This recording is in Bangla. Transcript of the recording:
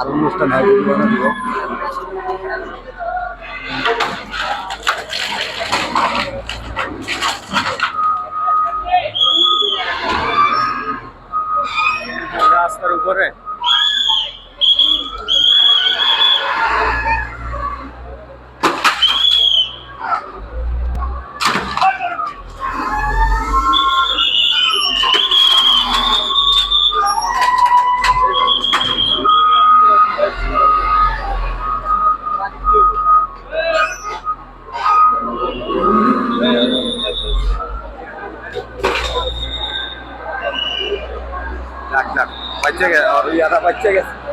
আর অনুষ্ঠান হয় দিব। রাস্তার উপরে? যাক যাক বাচ্চা গেছে আর ইয়াটা বাচ্চা গেছে।